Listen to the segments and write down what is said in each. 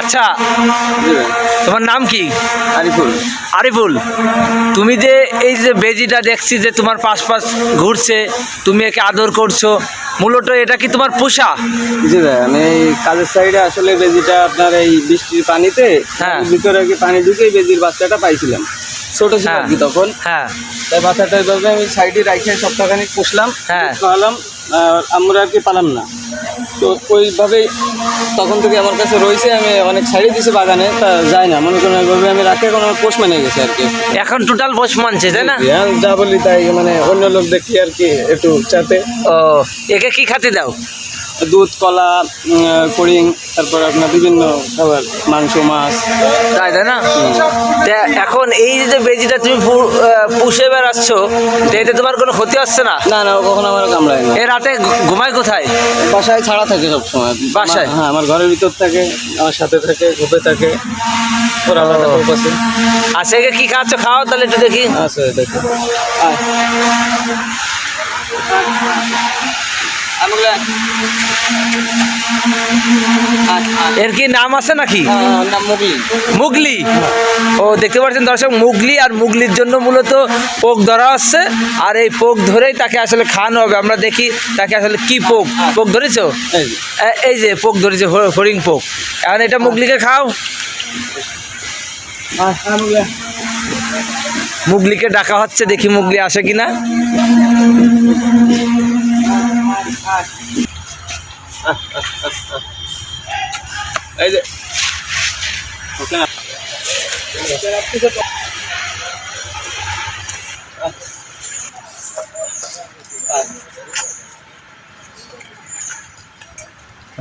আচ্ছা তোমার নাম কি? আরিফুল। আরিফুল তুমি যে এই যে বেজিটা দেখছি যে তোমার পাশ পাশ ঘুরছে তুমি একে আদর করছ মূলত এটা কি তোমার পোষা? জি ভাই আমি এই কাজের সাইডে আসলে বেজিটা আপনার এই বৃষ্টির পানিতে হ্যাঁ। ভিতরে পানি ঢুকে বেজির বাচ্চাটা পাইছিলাম। ছোট ছিল আর কি তখন। হ্যাঁ। তাই বাচ্চাটা আমি সাইডে রাখে সপ্তাহখানিক পুষলাম। হ্যাঁ। খাওয়ালাম আমরা আর কি পালাম না। তো ওইভাবেই তখন থেকে আমার কাছে রয়েছে আমি অনেক সাইডে দিয়েছি বাগানে তা যায় না। মনে করেন ওইভাবে আমি রাখে এখন আমার পোষ মেনে গেছে আর কি। এখন টোটাল পোষ মানছে তাই না? হ্যাঁ, যা বলি তাই মানে অন্য লোক দেখি আর কি একটু চাতে ও একে কি খাতে দাও? দুধ কলা কড়িং তারপর আপনার বিভিন্ন খাবার মাংস মাছ। তাই তাই না? এখন এই যে বেজিটা তুমি পুষে বেড়াচ্ছ এতে তোমার কোনো ক্ষতি হচ্ছে না? না না কখনো আমার কামড়ায় না। এ রাতে ঘুমায় কোথায়? বাসায় ছাড়া থাকে সবসময়। বাসায়? হ্যাঁ আমার ঘরের ভিতর থাকে আমার সাথে থাকে ঘুপে থাকে। আছে। কি খাচ্ছ খাও তাহলে একটু দেখি। আছে দেখো। এর কি নাম আছে নাকি? মুগলি। ও দেখতে পাচ্ছেন দর্শক মুগলি আর মুগলির জন্য মূলত পোক ধরা হচ্ছে। আর এই পোক ধরেই তাকে আসলে খাওয়ানো হবে। আমরা দেখি তাকে আসলে কি পোক। পোক ধরেছো? এই যে। এই যে পোক ধরেছে হরিং পোক। এখন এটা মুগলিকে খাও। মুগলিকে ডাকা হচ্ছে দেখি মুগলি আসে কিনা।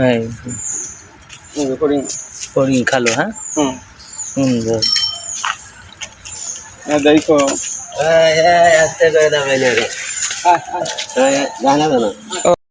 এই। খালো হ্যাঁ হুম। সুন্দর দেখো আস্তে করে দাও আয়, আয়।